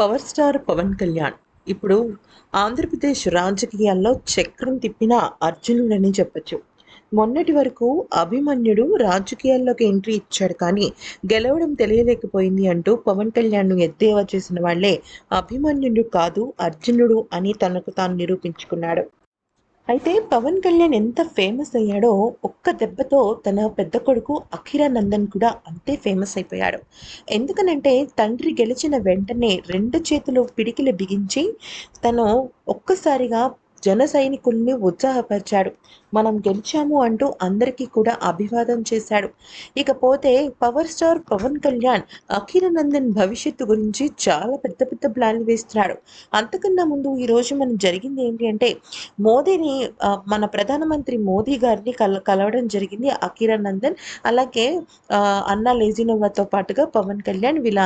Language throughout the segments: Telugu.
Power star Pawan Kalyan. ఇప్పుడు ఆంధ్రప్రదేశ్ రాజకీయాల్లో చక్రం తిప్పిన అర్జునుడని చెప్పచ్చు. మొన్నటి వరకు అభిమన్యుడు రాజకీయాల్లోకి ఎంట్రీ ఇచ్చాడు కానీ గెలవడం తెలియలేకపోయింది అంటూ పవన్ కళ్యాణ్ను ఎద్దేవా చేసిన వాళ్ళే అభిమన్యుడు కాదు అర్జునుడు అని తనకు తాను నిరూపించుకున్నాడు. అయితే పవన్ కళ్యాణ్ ఎంత ఫేమస్ అయ్యాడో ఒక్క దెబ్బతో తన పెద్ద కొడుకు అఖిరానందన్ కూడా అంతే ఫేమస్ అయిపోయాడు. ఎందుకనంటే తండ్రి గెలిచిన వెంటనే రెండు చేతులు పిడికిలు బిగించి తను ఒక్కసారిగా జన సైనికుల్ని ఉత్సాహపరిచాడు. మనం గెలిచాము అంటూ అందరికీ కూడా అభివాదం చేశాడు. ఇకపోతే పవర్ స్టార్ పవన్ కళ్యాణ్ అఖిరానందన్ భవిష్యత్తు గురించి చాలా పెద్ద పెద్ద ప్లాన్లు వేస్తున్నాడు. అంతకన్నా ముందు ఈరోజు మనం జరిగింది ఏంటి అంటే మోదీని మన ప్రధానమంత్రి మోదీ గారిని కల కలవడం జరిగింది అఖిరానందన్ అలాగే అన్నా లేజినోవాతో పాటుగా పవన్ కళ్యాణ్ వీళ్ళ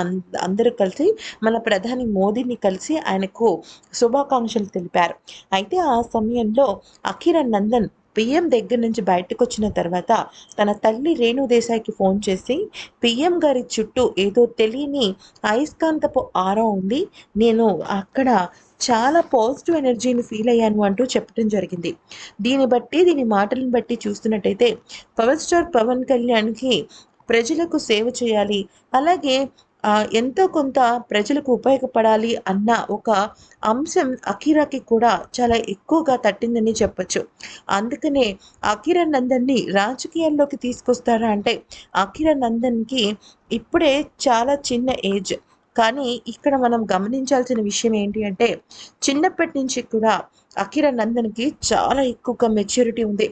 అందరూ కలిసి మన ప్రధాని మోదీని కలిసి ఆయనకు శుభాకాంక్షలు తెలిపారు. అయితే ఆ సమయంలో అఖిరానందన్ పిఎం దగ్గర నుంచి బయటకు వచ్చిన తర్వాత తన తల్లి రేణుదేశాయికి ఫోన్ చేసి పిఎం గారి చుట్టూ ఏదో తెలియని అయస్కాంతపు ఆరా ఉంది. నేను అక్కడ చాలా పాజిటివ్ ఎనర్జీని ఫీల్ అయ్యాను అంటూ చెప్పడం జరిగింది. దీన్ని బట్టి దీని మాటలను బట్టి చూస్తున్నట్టయితే పవర్ స్టార్ పవన్ కళ్యాణ్కి ప్రజలకు సేవ చేయాలి. అలాగే ఎంతో కొంత ప్రజలకు ఉపయోగపడాలి అన్న ఒక అంశం అఖీరాకి కూడా చాలా ఎక్కువగా తట్టిందని చెప్పొచ్చు. అందుకనే అఖిరానందన్ని రాజకీయాల్లోకి తీసుకొస్తారా అంటే అఖిరానందన్కి ఇప్పుడే చాలా చిన్న ఏజ్. కానీ ఇక్కడ మనం గమనించాల్సిన విషయం ఏంటి అంటే చిన్నప్పటి నుంచి కూడా అఖిర నందన్కి చాలా ఎక్కువగా మెచ్యూరిటీ ఉంది.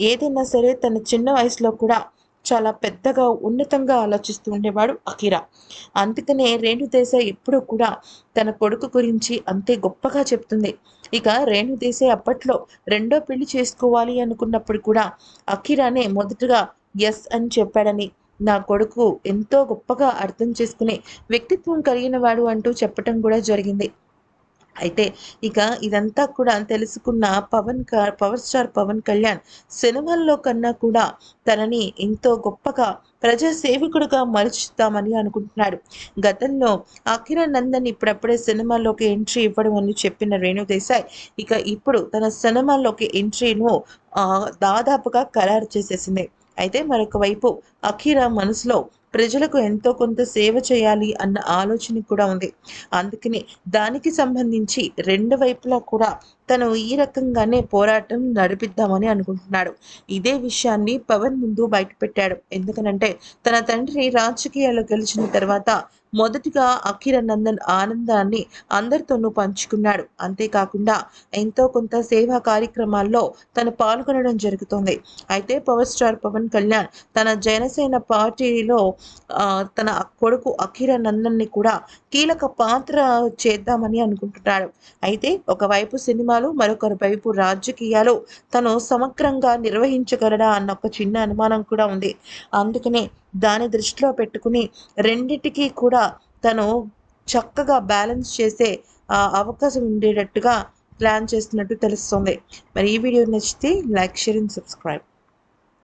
ఏదైనా సరే తన చిన్న వయసులో కూడా చాలా పెద్దగా ఉన్నతంగా ఆలోచిస్తూ ఉండేవాడు అఖిరా. అందుకనే రేణు దేశాయ్ ఎప్పుడూ కూడా తన కొడుకు గురించి అంతే గొప్పగా చెప్తుంది. ఇక రేణు దేశాయ్ అప్పట్లో రెండో పెళ్ళి చేసుకోవాలి అనుకున్నప్పుడు కూడా అఖిరానే మొదటగా ఎస్ అని చెప్పాడని నా కొడుకు ఎంతో గొప్పగా అర్థం చేసుకునే వ్యక్తిత్వం కలిగిన వాడు అంటూ చెప్పటం కూడా జరిగింది. అయితే ఇక ఇదంతా కూడా తెలుసుకున్న పవన్ క- పవర్ స్టార్ పవన్ కళ్యాణ్ సినిమాల్లో కన్నా కూడా తనని ఎంతో గొప్పగా ప్రజా సేవకుడుగా మలుచుతామని అనుకుంటున్నాడు. గతంలో అఖిరానందన్ ఇప్పుడప్పుడే సినిమాల్లోకి ఎంట్రీ ఇవ్వడం అని చెప్పిన రేణుదేశాయ్ ఇక ఇప్పుడు తన సినిమాల్లోకి ఎంట్రీను దాదాపుగా ఖరారు చేసేసింది. అయితే మరొక వైపు అఖిరా మనసులో ప్రజలకు ఎంతో కొంత సేవ చేయాలి అన్న ఆలోచన కూడా ఉంది. అందుకని దానికి సంబంధించి రెండు వైపులా కూడా తను ఈ రకంగానే పోరాటం నడిపిద్దామని అనుకుంటున్నాడు. ఇదే విషయాన్ని పవన్ ముందు బయటపెట్టాడు. ఎందుకనంటే తన తండ్రి రాజకీయాల్లో గెలిచిన తర్వాత మొదటిగా అఖిరానందన్ ఆనందాన్ని అందరితోనూ పంచుకున్నాడు. అంతేకాకుండా ఎంతో కొంత సేవా కార్యక్రమాల్లో తను పాల్గొనడం జరుగుతుంది. అయితే పవర్ స్టార్ పవన్ కళ్యాణ్ తన జనసేన పార్టీలో తన కొడుకు అఖిరానందన్ని కూడా కీలక పాత్ర చేద్దామని అనుకుంటున్నాడు. అయితే ఒకవైపు సినిమా మరొకరి వైపు రాజకీయాలు తను సమగ్రంగా నిర్వహించగలడా అన్న ఒక చిన్న అనుమానం కూడా ఉంది. అందుకనే దాని దృష్టిలో పెట్టుకుని రెండిటికి కూడా తను చక్కగా బ్యాలెన్స్ చేసే అవకాశం ఉండేటట్టుగా ప్లాన్ చేస్తున్నట్టు తెలుస్తుంది. మరి ఈ వీడియో నచ్చితే లైక్ షేర్ అండ్ సబ్స్క్రైబ్.